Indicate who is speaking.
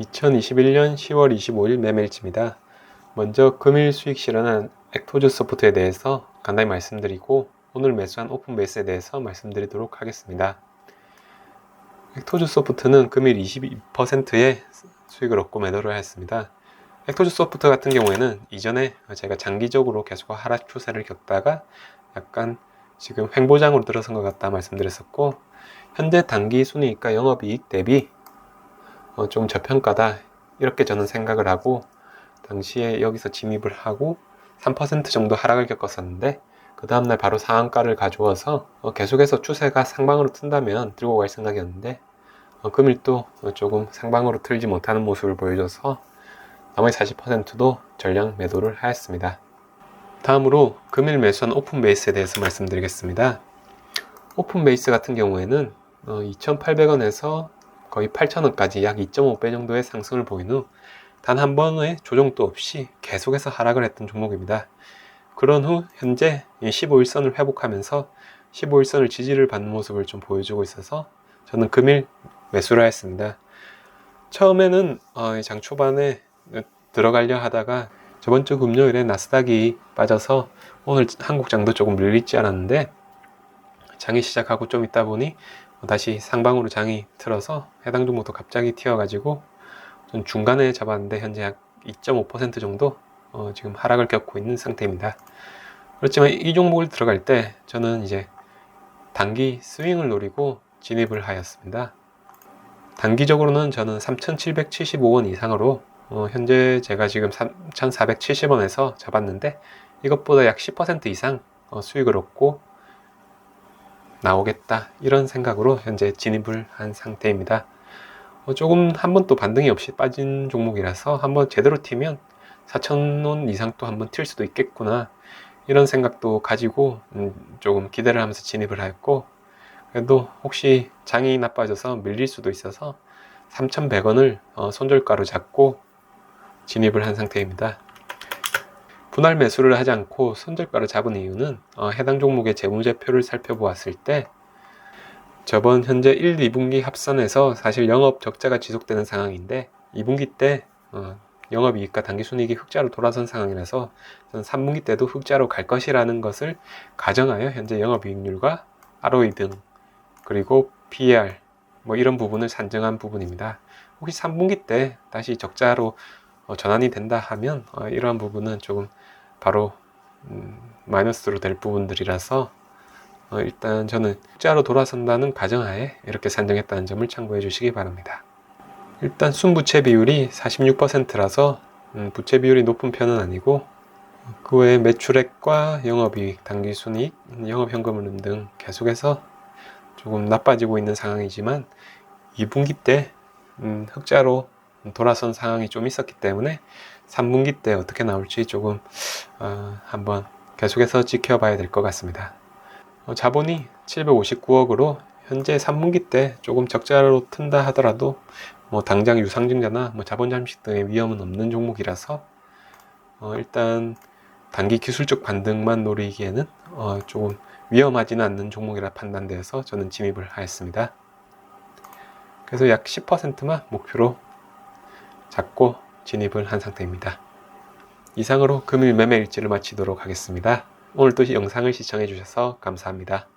Speaker 1: 2021년 10월 25일 매매일지입니다. 먼저 금일 수익 실현한 액토즈 소프트에 대해서 간단히 말씀드리고 오늘 매수한 오픈 베이스에 대해서 말씀드리도록 하겠습니다. 액토즈 소프트는 금일 22%의 수익을 얻고 매도를 하였습니다. 액토즈 소프트 같은 경우에는 이전에 제가 장기적으로 계속 하락 추세를 겪다가 약간 지금 횡보장으로 들어선 것 같다 말씀드렸었고 현재 단기 순이익과 영업이익 대비 어, 좀 저평가다 이렇게 저는 생각을 하고 당시에 여기서 진입을 하고 3% 정도 하락을 겪었었는데 그 다음날 바로 상한가를 가져와서 어, 계속해서 추세가 상방으로 튼다면 들고 갈 생각이었는데 어, 금일 또 조금 상방으로 틀지 못하는 모습을 보여줘서 나머지 40%도 전량 매도를 하였습니다. 다음으로 금일 매수한 오픈 베이스에 대해서 말씀드리겠습니다. 오픈 베이스 같은 경우에는 2,800원에서 거의 8,000원까지 약 2.5배 정도의 상승을 보인 후 단 한 번의 조정도 없이 계속해서 하락을 했던 종목입니다. 그런 후 현재 15일선을 회복하면서 15일선을 지지를 받는 모습을 좀 보여주고 있어서 저는 금일 매수를 했습니다. 처음에는 어, 장 초반에 들어가려 하다가 저번 주 금요일에 나스닥이 빠져서 오늘 한국장도 조금 밀리지 않았는데 장이 시작하고 좀 있다 보니 다시 상방으로 장이 틀어서 해당 종목도 갑자기 튀어가지고 좀 중간에 잡았는데 현재 약 2.5% 정도 어 지금 하락을 겪고 있는 상태입니다. 그렇지만 이 종목을 들어갈 때 저는 이제 단기 스윙을 노리고 진입을 하였습니다. 단기적으로는 저는 3,775원 이상으로 어 현재 제가 지금 3,470원에서 잡았는데 이것보다 약 10% 이상 어 수익을 얻고 나오겠다 이런 생각으로 현재 진입을 한 상태입니다. 어, 조금 한 번 또 반등이 없이 빠진 종목이라서 한번 제대로 튀면 4천원 이상 또 한번 튈 수도 있겠구나 이런 생각도 가지고 음, 조금 기대를 하면서 진입을 하였고 그래도 혹시 장이 나빠져서 밀릴 수도 있어서 3,100원을 어, 손절가로 잡고 진입을 한 상태입니다. 분할 매수를 하지 않고 손절가를 잡은 이유는 어, 해당 종목의 재무제표를 살펴보았을 때 저번 현재 1, 2분기 합산해서 사실 영업 적자가 지속되는 상황인데 2분기 때 어, 영업이익과 당기순이익이 흑자로 돌아선 상황이라서 저는 3분기 때도 흑자로 갈 것이라는 것을 가정하여 현재 영업이익률과 ROE 등 그리고 PER 뭐 이런 부분을 산정한 부분입니다. 혹시 3분기 때 다시 적자로 어, 전환이 된다 하면 어, 이러한 부분은 조금 바로 음, 마이너스로 될 부분들이라서 어, 일단 저는 흑자로 돌아선다는 가정하에 이렇게 산정했다는 점을 참고해 주시기 바랍니다. 일단 순부채 비율이 46%라서 음, 부채 비율이 높은 편은 아니고 그 외에 매출액과 영업이익, 당기순이익, 영업현금흐름 등 계속해서 조금 나빠지고 있는 상황이지만 2분기 때 음, 흑자로 돌아선 상황이 좀 있었기 때문에 3분기 때 어떻게 나올지 조금 어, 한번 계속해서 지켜봐야 될 것 같습니다. 어, 자본이 759억으로 현재 3분기 때 조금 적자로 튼다 하더라도 뭐 당장 유상증자나 뭐 자본 잠식 등의 위험은 없는 종목이라서 어, 일단 단기 기술적 반등만 노리기에는 어, 조금 위험하지는 않는 종목이라 판단되어서 저는 진입을 하였습니다. 그래서 약 10%만 목표로 잡고 진입을 한 상태입니다. 이상으로 금일 매매 일지를 마치도록 하겠습니다. 오늘도 영상을 시청해 주셔서 감사합니다.